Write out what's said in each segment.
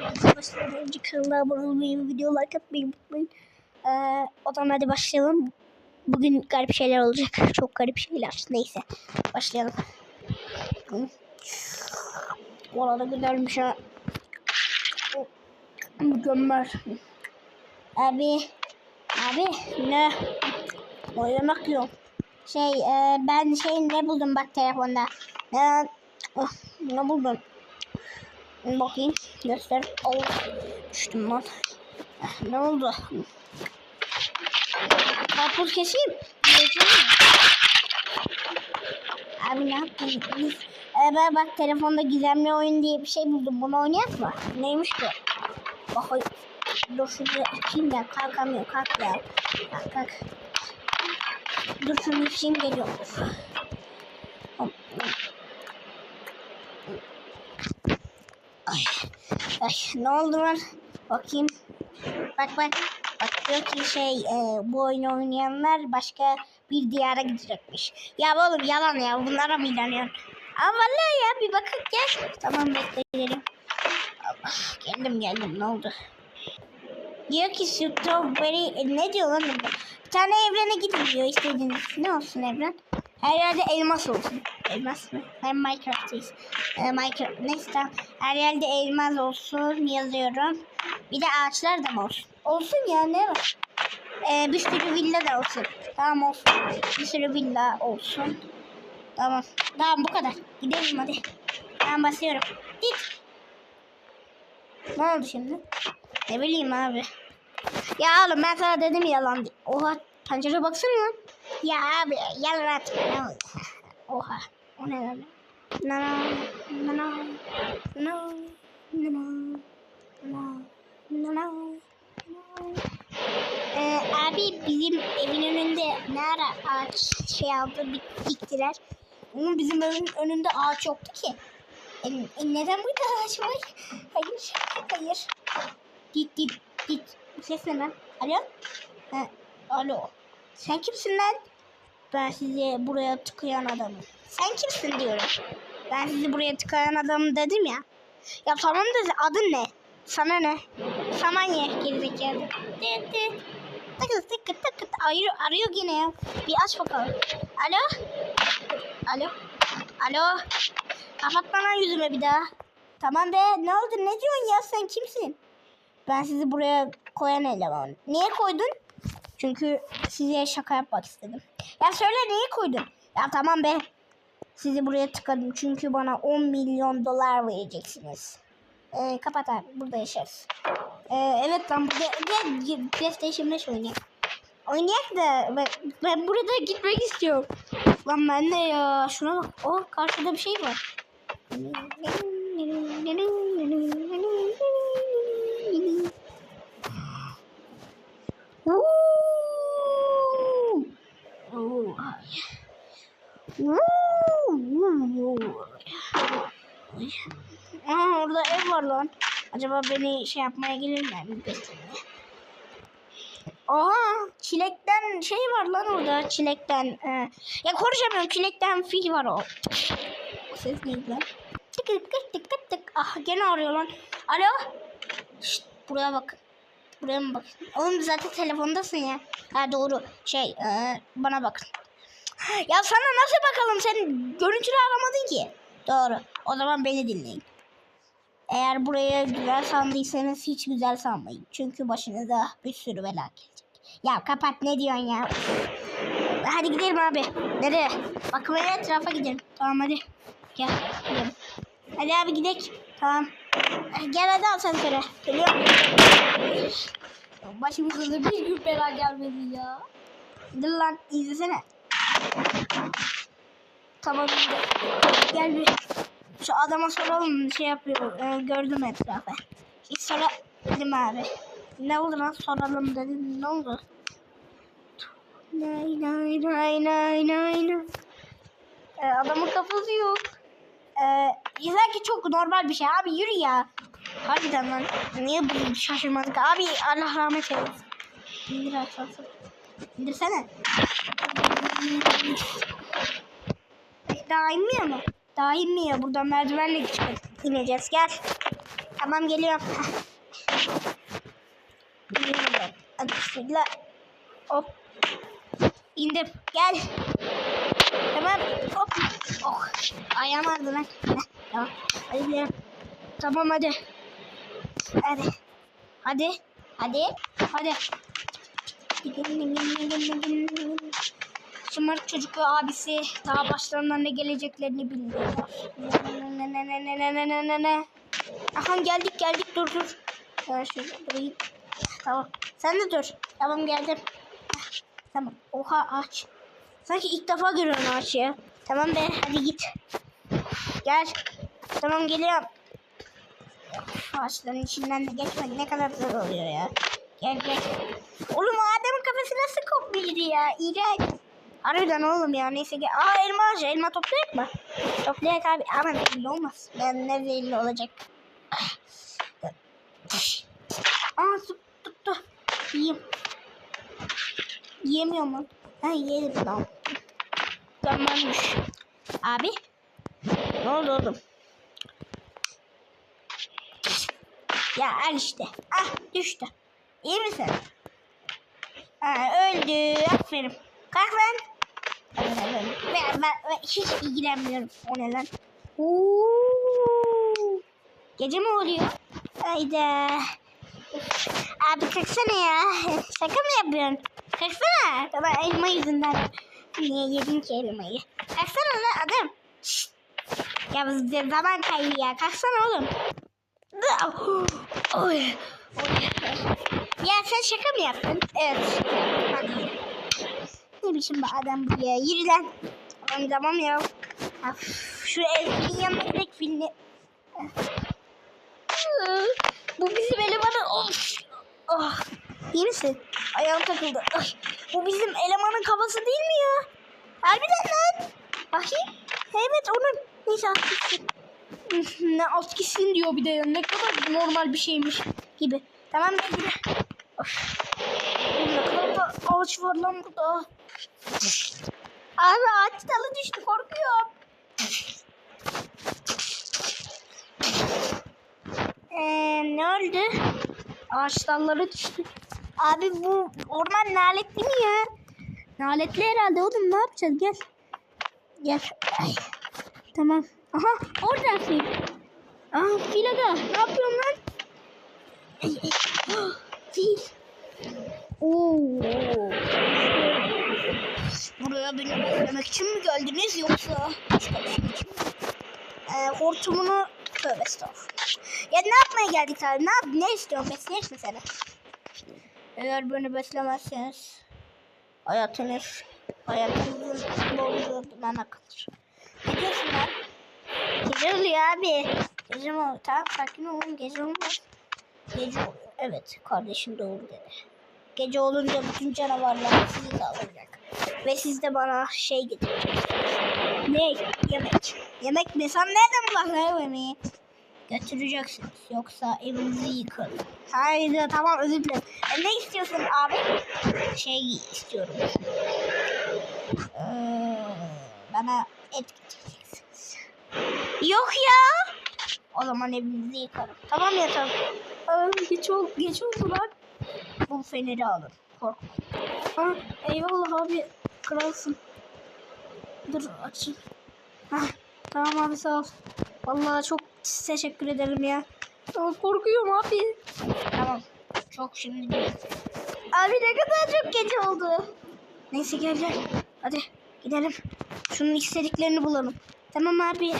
arkadaşlar başlamadan önce kanala abone olmayı ve videolar atmayı unutmayın. Ee, o zaman hadi başlayalım. Bugün garip şeyler olacak. Çok garip şeyler. Neyse başlayalım. Bu arada güzelmiş ha. Mükemmel. Abi. Abi ne? Oynamak yok. Şey e, ben şey ne buldum bak telefonda. E, oh, ne buldum? Bakayım göster. Oh, düştüm lan. Eh, Ne oldu? Karpuz keseyim. Abi ne yaptın? Biz, e, bak telefonda gizemli oyun diye bir şey buldum. Bunu oynayak mı? Neymiş ki? Bak Dur şuraya içeyim de kalkamıyorum. Kalk ya. Kalk kalk. Dur şunu içeyim geliyorum. Ay, ay ne oldu lan? Bakayım. Bak bak. Bak diyor ki şey e, bu oyunu oynayanlar başka bir diyara gidecekmiş. Ya oğlum yalan ya bunlara mı inanıyorsun? Ama vallahi ya bir bakın gel. Tamam bekle gidelim. Allah geldim geldim ne oldu? Diyor ki strawberry e, ne diyor lan? Bir tane evrene gidin diyor istediğiniz. Ne olsun evren? Her yerde elmas olsun. Elmas mı? Ben Minecraft'tayız. Ee, Minecraft. Neyse tamam. Her yerde elmas olsun yazıyorum. Bir de ağaçlar da mı olsun? Olsun ya ne var? Ee, bir sürü villa da olsun. Tamam olsun. Bir sürü villa olsun. Tamam. Tamam bu kadar. Gidelim hadi. Ben basıyorum. Dik. Ne oldu şimdi? Ne bileyim abi. Ya oğlum ben sana dedim yalan. Oha pencere baksana lan. Ya abi yalan atma? Oha. O ne no no no no no no no ee, abi bizim evin önünde ne ara ağaç şey aldı diktiler. Onun bizim evin önünde ağaç yoktu ki. E, e, neden burada ağaç var? Hayır, hayır. Dit dit. Bu ses ne lan? Alo? Ha, alo. Sen kimsin lan? Ben sizi buraya tıkayan adamım. Sen kimsin diyorum. Ben sizi buraya tıkayan adamım dedim ya. Ya tamam da adın ne? Sana ne? Sana ne gerizekalı? Tık tık. Tıkı tıkı tıkı arıyor, arıyor yine ya. Bir aç bakalım. Alo? Alo? Alo? Kapatma lan yüzüme bir daha. Tamam be ne oldu ne diyorsun ya sen kimsin? Ben sizi buraya koyan eleman. Niye koydun? Çünkü size şaka yapmak istedim. Ya söyle niye koydun? Ya tamam be. Sizi buraya tıkadım çünkü bana 10 milyon dolar vereceksiniz. Ee, kapat abi burada yaşarız. Ee, evet lan burada gel PlayStation 5 oynayalım. Oynayak da ben, ben burada gitmek istiyorum. Lan ben de ya şuna bak. Oh karşıda bir şey var. Woo! Oh, Woo! Aa, orada ev var lan. Acaba beni şey yapmaya gelirler mi? Oha çilekten şey var lan orada çilekten. e, ya konuşamıyorum çilekten fil var o. Ses neydi lan? Tık tık tık tık tık. Ah gene arıyor lan. Alo. Şşt, buraya bak. Buraya mı bak? Oğlum zaten telefondasın ya. Ha doğru. Şey e, bana bakın. Ya sana nasıl bakalım sen görüntülü aramadın ki. Doğru. O zaman beni dinleyin. Eğer buraya güzel sandıysanız hiç güzel sanmayın. Çünkü başınıza bir sürü bela gelecek. Ya kapat ne diyorsun ya? Hadi gidelim abi. Nereye? Bakmaya etrafa gidelim. Tamam hadi. Gel. Gidelim. Hadi abi gidelim. Tamam. Gel hadi al sen söyle. Geliyorum. Başımıza da bir gün bela gelmedi ya. Dur lan izlesene. Tamam. Gel bir şu adama soralım şey yapıyor. E, gördüm etrafı. Hiç soralım abi. Ne oldu lan soralım dedim. Ne oldu? Nay nay nay nay nay nay. E, adamın kafası yok. E, sanki çok normal bir şey. Abi yürü ya. Harbiden lan. Niye bu şaşırmadık? Abi Allah rahmet eylesin. İndir aşağısı. İndirsene. Daha inmiyor mu? Daha inmiyor. Buradan merdivenle çıkıp ineceğiz. Gel. Tamam geliyorum. Bismillah. Hop. İndim. Gel. Tamam. Hop. Oh. Ayağım ağrıdı lan. Tamam. Hadi gidelim. Tamam hadi. Hadi. Hadi. Hadi. Hadi. Şımarık çocuk ve abisi daha başlarına ne geleceklerini bilmiyorlar. Ne ne ne ne ne ne ne ne ne. Aha geldik geldik dur dur. Ben şöyle durayım. Tamam. Sen de dur. Tamam geldim. Tamam. Oha ağaç. Sanki ilk defa görüyorum ağaç ya. Tamam be hadi git. Gel. Tamam geliyorum. Ağaçların içinden de geçmek ne kadar zor oluyor ya. Gel gel. Oğlum Adem'in kafası nasıl kopmuştu ya? İğrenç. Harbiden oğlum ya neyse gel. Aa elma ağacı. Elma toplayak mı? Toplayak abi. Ama belli olmaz. Ben ne belli olacak. Aa su tuttu. Yiyeyim. Yiyemiyor mu? Ha yedim tamam. Tamammış. Abi. Ne oldu oğlum? Ya al işte. Ah düştü. İyi misin? Ha, öldü. Aferin. Kalk lan. Ben, ben, ben hiç ilgilenmiyorum. O ne. Gece mi oluyor? Hayda. Abi kalksana ya. Şaka mı yapıyorsun? Kalksana. Tamam elma yüzünden. Niye yedin ki elmayı? Kalksana lan adam. Şşt. Ya zaman kaybı ya. Kalksana oğlum. Ya sen şaka mı yaptın? Evet. Biçim bir adam bu ya? Yürü lan. Tamam tamam ya. Of, şu Ezgi'nin yanına gidelim filmi. Bu bizim elemanı. Of. Oh. İyi misin? Ayağım takıldı. Ay, bu bizim elemanın kafası değil mi ya? Harbiden lan. Bakayım. Evet onun. Neyse alt ne alt diyor bir de ya. Ne kadar normal bir şeymiş gibi. Tamam gidelim. Of. Ne kadar da ağaç var lan burada. Abi ağaç dalı düştü korkuyorum. Ee, ne oldu? Ağaç dalları düştü. Abi bu orman naletli mi ya? Naletli herhalde oğlum ne yapacağız gel. Gel. Ay. Tamam. Aha orada fil. Aha fil aga ne yapıyorsun lan? Ay, ay. Fil. Oo. Buraya beni beklemek için mi geldiniz yoksa başka şey? Ee, hortumunu tövbe estağfurullah. Ya ne yapmaya geldik abi? Ne yap? Ne istiyorsun? Besleyek mi seni? Eğer beni beslemezseniz hayatınız hayatınızın bana kalır. Ne diyorsun lan? Gece oluyor abi. Gece mi oluyor? Tamam sakin olun. Gece olmaz. Gece oluyor. Evet kardeşim doğru dedi. Gece olunca bütün canavarlar sizi de alacak. Ve siz de bana şey getireceksiniz. Ne? Yemek. Yemek mi? Sen nereden bulasın yemeği? Götüreceksiniz. Yoksa evinizi yıkarım. Haydi tamam özür dilerim. E, ne istiyorsun abi? Şey istiyorum. Ee, bana et getireceksin. Yok ya. O zaman evinizi yıkarım. Tamam ya tamam. Aa, geç, ol, geç oldu lan. Bu feneri alın. Korkma. Ha, eyvallah abi. Kralsın. Dur açayım. Hah, tamam abi sağ ol. Vallahi çok teşekkür ederim ya. Aa, korkuyorum abi. Tamam. Çok şimdi. Abi ne kadar çok gece oldu. Neyse gel gel. Hadi gidelim. Şunun istediklerini bulalım. Tamam abi. Ya,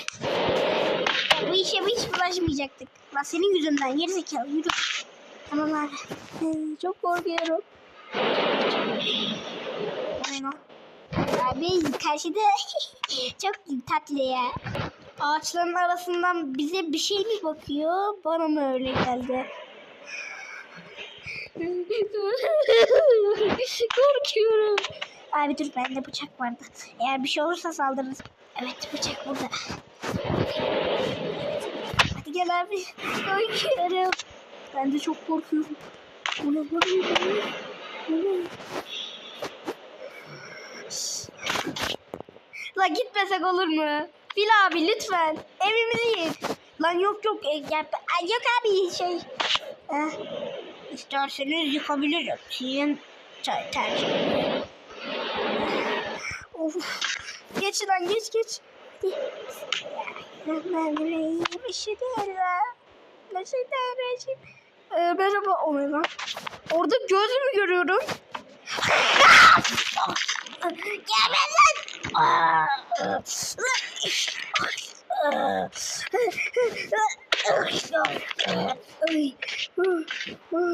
bu işe hiç bulaşmayacaktık. Lan senin yüzünden geri zekalı yürü. Tamam abi. Ee, Çok korkuyorum. Aynen. Abi karşıda çok tatlı ya. Ağaçların arasından bize bir şey mi bakıyor? Bana mı öyle geldi? Korkuyorum. Abi dur bende bıçak vardı. Eğer bir şey olursa saldırırız. Evet bıçak burada. Hadi gel abi. Korkuyorum. Ben de çok korkuyorum. Bu ne oluyor? Ne? La gitmesek olur mu? Fil abi lütfen. Evimizi yık. Lan yok yok. E, ya, yok abi şey. Eh, isterseniz yıkabilirim. Sizin ter- tercihiniz. Of. Geç lan geç geç. Bismillahirrahmanirrahim. Bismillah. Bismillahirrahmanirrahim. Ee, merhaba Omega. Orada göz mü görüyorum? Geber lan!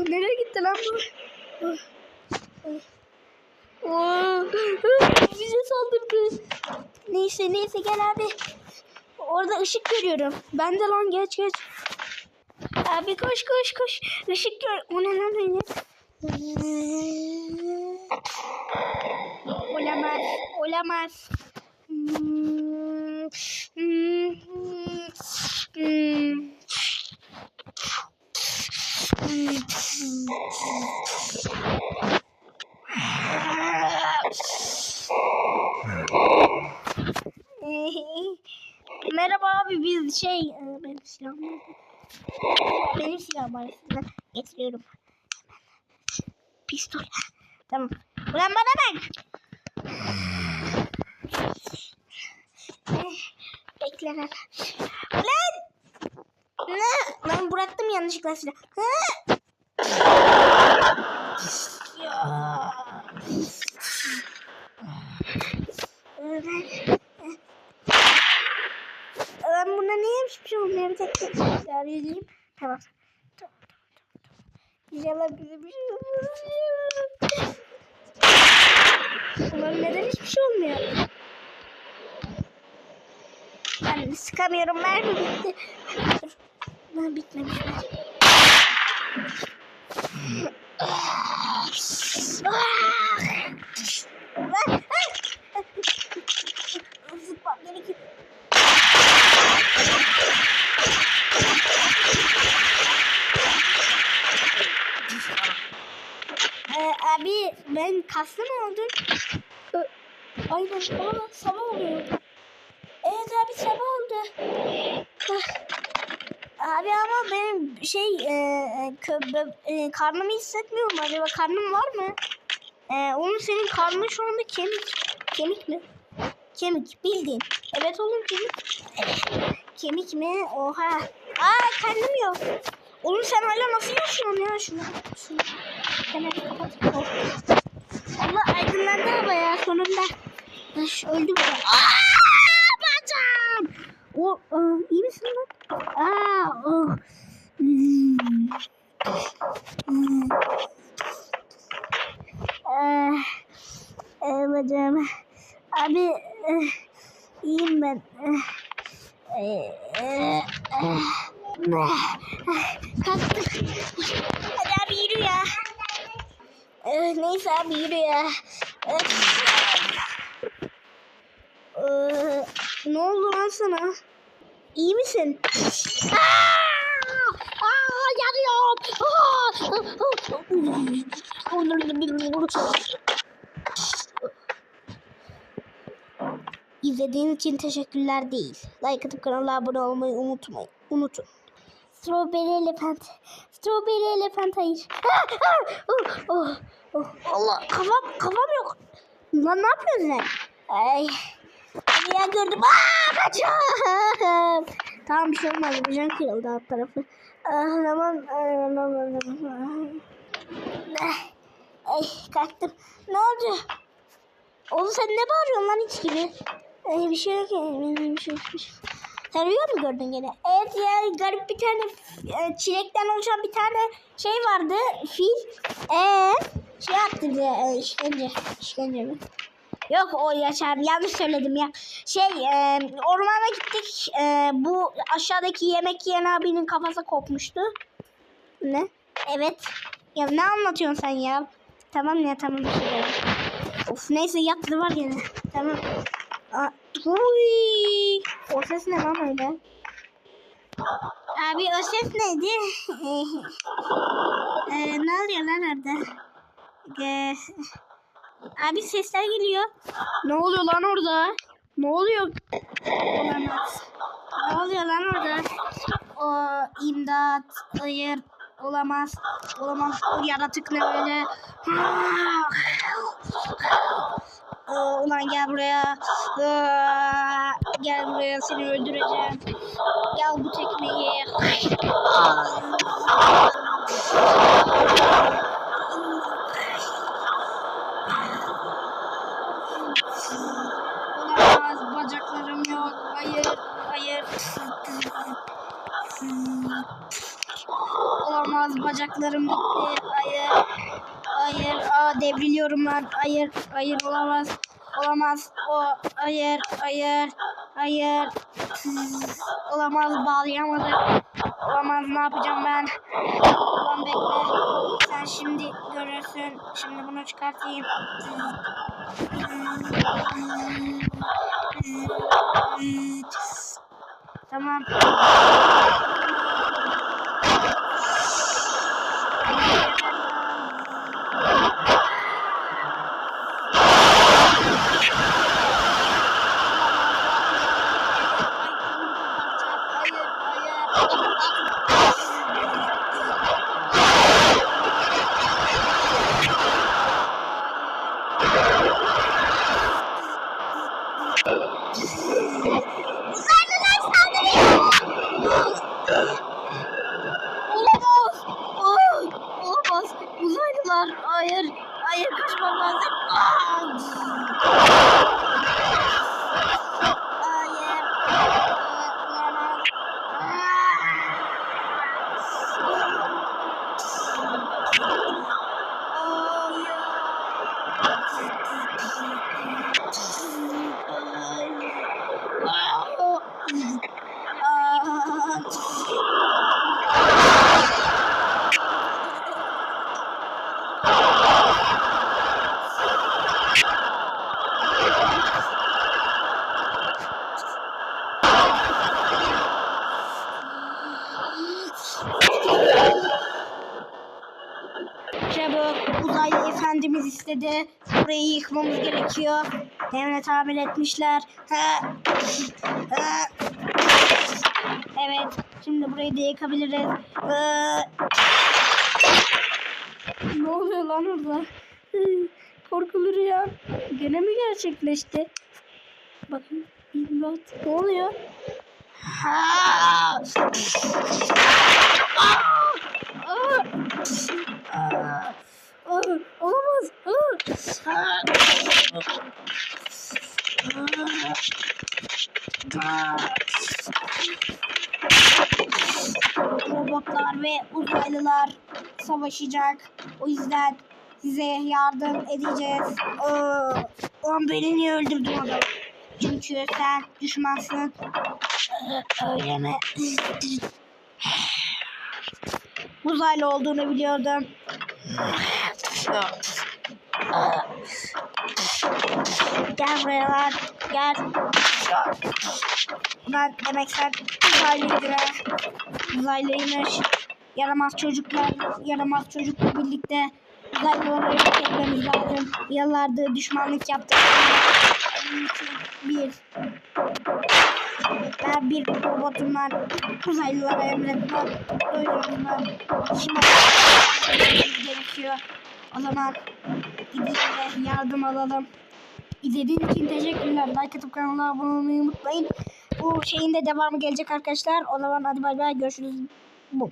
Nereye gitti lan bu? Bize saldırdı. Neyse neyse gel abi. Orada ışık görüyorum. Ben de lan geç geç. Abi koş koş koş. Işık gör. O ne lan öyle? Olamaz. Olamaz. Hmm, hmm, hmm. Merhaba abi biz şey e, benim silahım benim silahım size getiriyorum. Pistol. Tamam. Ulan bana bak. Bekle lan. Ulan! Ne? Ben bıraktım yanlışlıkla. Ulan. Ben buna niye hiçbir şey olmuyor? Bir dakika. Silahı yüzeyim. Tamam. Tamam. İnşallah bize bir şey. Ulan neden hiçbir şey olmuyor? Ben sıkamıyorum. Mermi bitti. Dur. Ben bitmemiş. Zıplam gerekiyor. Ee, abi ben kaslı mı oldum? Aynen. Aa, sabah oluyor. Evet abi sabah oldu. Ah. Abi ama benim şey e, e, kö- bö- e, karnımı hissetmiyorum. Acaba karnım var mı? E, oğlum senin karnın şu anda kemik. Kemik mi? Kemik bildiğin. Evet oğlum kemik. Kemik mi? Oha. Aa karnım yok. Oğlum sen hala nasıl yaşıyorsun ya? Şunu, şunu. Kenara kapat. Oh. Allah aydınlandı hava ya sonunda. Ay, öldü bu. Aa, bacağım. O, aa, iyi misin lan? Aa. Hmm. Ah, eh, bacağım. Abi, eh, iyiyim ben. Eh, eh, eh, eh. Kalktım. Hadi abi yürü ya. Eh, neyse abi yürü ya. Ee, ne oldu lan sana? İyi misin? Aa! Aa, yanıyorum. Aa! İzlediğiniz için teşekkürler değil. Like atıp kanala abone olmayı unutmayın. Unutun. Strawberry elephant. Strawberry elephant hayır. Ah, ah, oh, oh, oh. Allah kafam kafam yok. Lan ne yapıyorsun sen? Ay. Hadi ya gördüm. Aa kaçım. Tamam bir şey olmaz. Bir can kırıldı alt tarafı. Ah, tamam. ah, tamam, tamam. Ah, Ay kalktım. Ne oldu? Oğlum sen ne bağırıyorsun lan hiç gibi? Ay, bir şey yok ya. Bir şey yok. Bir şey. Sen rüya mı gördün gene? Evet ya garip bir tane e, çilekten oluşan bir tane şey vardı. Fil. Eee şey yaptı bize e, işkence. Mi? Yok o Yaşar yanlış söyledim ya. Şey e, ormana gittik. E, bu aşağıdaki yemek yiyen abinin kafası kopmuştu. Ne? Evet. Ya ne anlatıyorsun sen ya? Tamam ya tamam şey. Of neyse yattı var gene. Tamam. Aa, huy. O ses ne lan öyle? Abi o ses neydi? ee, ne oluyor lan orada? Ee, abi sesler geliyor. Ne oluyor lan orada? Ne oluyor? Olamaz. Ne oluyor lan orada? o imdat. Hayır. Olamaz. Olamaz. O yaratık ne öyle? Aa, Ulan gel buraya. Aa, Gel buraya seni öldüreceğim. Gel bu tekmeyi. Olamaz. Bacaklarım gitti. Hayır. Hayır. Aa, devriliyorum ben. Hayır. Hayır olamaz. Olamaz. O hayır. Hayır. Hayır. Olamaz. Bağlayamadım. Olamaz. Ne yapacağım ben? Ulan bekle. Sen şimdi görürsün. Şimdi bunu çıkartayım. Tamam. Hayır, Uzaylılar saldırıyor. Olamaz. Aa, olamaz. Uzaylılar. Hayır. Hayır kaçmam lazım. Aa! Hayır. Aa, Olamaz. Çabuk uzaylı efendimiz istedi. Burayı yıkmamız gerekiyor. Devlet tamir etmişler. Evet. Şimdi burayı da yıkabiliriz. Ne oluyor lan orada? Korkulu rüya. Gene mi gerçekleşti? Bakın. Ne oluyor? Olamaz. Robotlar ve uzaylılar savaşacak. O yüzden size yardım edeceğiz. Aa, Lan beni niye öldürdün adam? Çünkü sen düşmansın. Aa, Öyle mi? uzaylı olduğunu biliyordum. Gel buraya lan. Gel. Ben demek sen uzaylıydı ha. Uzaylıymış. Yaramaz çocuklar, yaramaz çocukla birlikte uzaylıları yok etmemiz lazım. Yıllardır düşmanlık yaptık. Onun için bir ben bir robotumdan uzaylılara emretmem. Doyurumdan şimdi gerekiyor. O zaman gidip de yardım alalım. İzlediğiniz için teşekkürler. Like atıp kanala abone olmayı unutmayın. Bu şeyin de devamı gelecek arkadaşlar. O zaman hadi bay bay görüşürüz. Bu.